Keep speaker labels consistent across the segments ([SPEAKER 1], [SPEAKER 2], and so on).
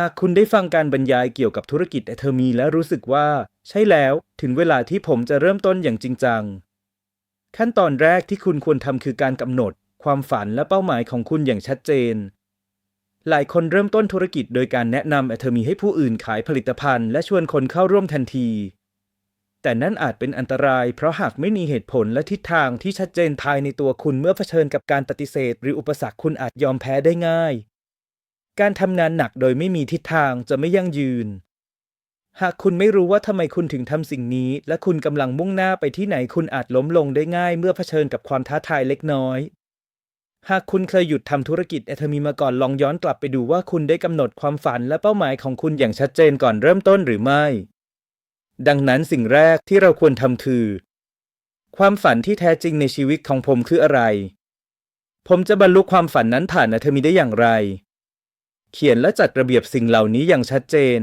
[SPEAKER 1] หากคุณได้ฟังการบรรยายเกี่ยวกับธุรกิจแอเทอร์มีและรู้สึกว่า ใช่แล้วถึงเวลาที่ผมจะเริ่มต้นอย่างจริงจัง ขั้นตอนแรกที่คุณควรทำคือการกำหนด ความฝันและเป้าหมายของคุณอย่างชัดเจน หลายคนเริ่มต้นธุรกิจโดยการแนะนำแอเทอร์มีให้ผู้อื่นขายผลิตภัณฑ์และชวนคนเข้าร่วมทันที แต่นั่นอาจเป็นอันตราย เพราะหากไม่มีเหตุผลและทิศทางที่ชัดเจนภายในตัวคุณเมื่อเผชิญกับการปฏิเสธ หรืออุปสรรคคุณอาจยอมแพ้ได้ง่าย การทำงานหนักโดยไม่มีทิศทางจะไม่ยั่งยืน หากคุณไม่รู้ว่าทำไมคุณถึงทำสิ่งนี้ และคุณกำลังมุ่งหน้าไปที่ไหนคุณอาจล้มลงได้ง่ายเมื่อเผชิญกับความท้าทายเล็กน้อย หากคุณเคยหยุดทำธุรกิจแอทมีมาก่อนลองย้อนกลับไปดูว่าคุณได้กำหนดความฝันและเป้าหมายของคุณอย่างชัดเจนก่อนเริ่มต้นหรือไม่ ดังนั้นสิ่งแรกที่เราควรทำคือ ความฝันที่แท้จริงในชีวิตของผมคืออะไร ผมจะบรรลุความฝันนั้นผ่านแอทมีได้อย่างไร เขียนและจัดระเบียบสิ่งเหล่านี้อย่างชัดเจน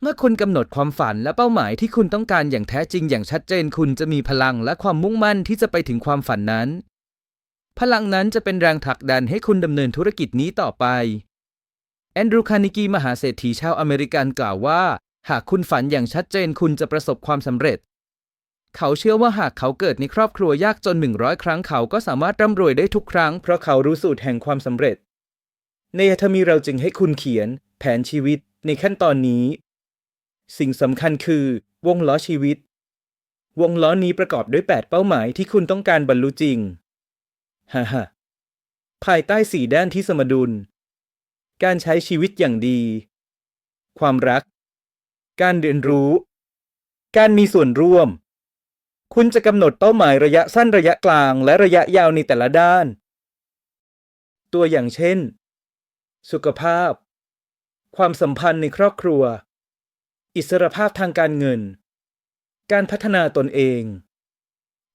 [SPEAKER 1] เมื่อคุณกำหนดความฝันและเป้าหมายที่คุณต้องการอย่างแท้จริงอย่างชัดเจน คุณจะมีพลังและความมุ่งมั่นที่จะไปถึงความฝันนั้น พลังนั้นจะเป็นแรงผลักดันให้คุณดำเนินธุรกิจนี้ต่อไป แอนดรูคานิกีมหาเศรษฐีชาวอเมริกันกล่าวว่า หากคุณฝันอย่างชัดเจนคุณจะประสบความสำเร็จเขาเชื่อว่าหากเขาเกิดในครอบครัวยากจน 100 ครั้งเขาก็สามารถร่ำรวยได้ทุกครั้ง เพราะเขารู้สูตรแห่งความสำเร็จ ในอัธมีเราจึงให้คุณเขียน แผนชีวิตในขั้นตอนนี้ สิ่งสำคัญคือ วงล้อชีวิต วงล้อนี้ประกอบด้วย 8 เป้าหมายที่คุณต้องการบรรลุจริงฮ่าฮภายใต้สี่ด้านที่สมดุล การใช้ชีวิตอย่างดี ความรัก การเรียนรู้ การมีส่วนร่วม คุณจะกำหนดเป้าหมายระยะสั้นระยะกลางและระยะยาวในแต่ละด้าน ตัวอย่างเช่น สุขภาพ ความสัมพันธ์ในครอบครัว อิสรภาพทางการเงิน การพัฒนาตนเอง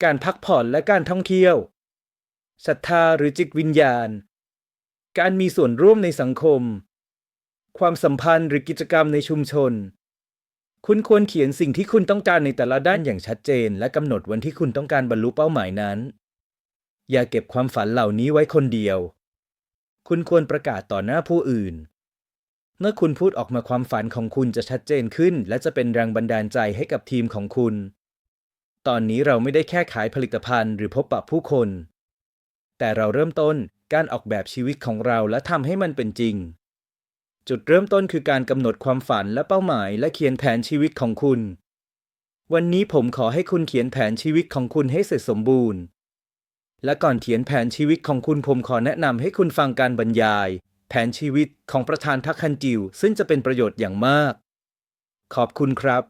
[SPEAKER 1] การพักผ่อนและการท่องเที่ยวศรัทธาหรือจิตวิญญาณ การมีส่วนร่วมในสังคม ความสัมพันธ์หรือกิจกรรมในชุมชน คุณควรเขียนสิ่งที่คุณต้องการในแต่ละด้านอย่างชัดเจน และกำหนดวันที่คุณต้องการบรรลุเป้าหมายนั้น อย่าเก็บความฝันเหล่านี้ไว้คนเดียว คุณควรประกาศต่อหน้าผู้อื่น เมื่อคุณพูดออกมาความฝันของคุณจะชัดเจนขึ้น และจะเป็นแรงบันดาลใจให้กับทีมของคุณ ตอนนี้เราไม่ได้แค่ขายผลิตภัณฑ์หรือพบปะผู้คน แต่เราเริ่มต้นการออกแบบชีวิตของเราและทำให้มันเป็นจริง จุดเริ่มต้นคือการกำหนดความฝันและเป้าหมายและเขียนแผนชีวิตของคุณ วันนี้ผมขอให้คุณเขียนแผนชีวิตของคุณให้เสร็จสมบูรณ์ และก่อนเขียนแผนชีวิตของคุณผมขอแนะนำให้คุณฟังการบรรยาย แผนชีวิตของประธานทักคันจิว ซึ่งจะเป็นประโยชน์อย่างมาก ขอบคุณครับ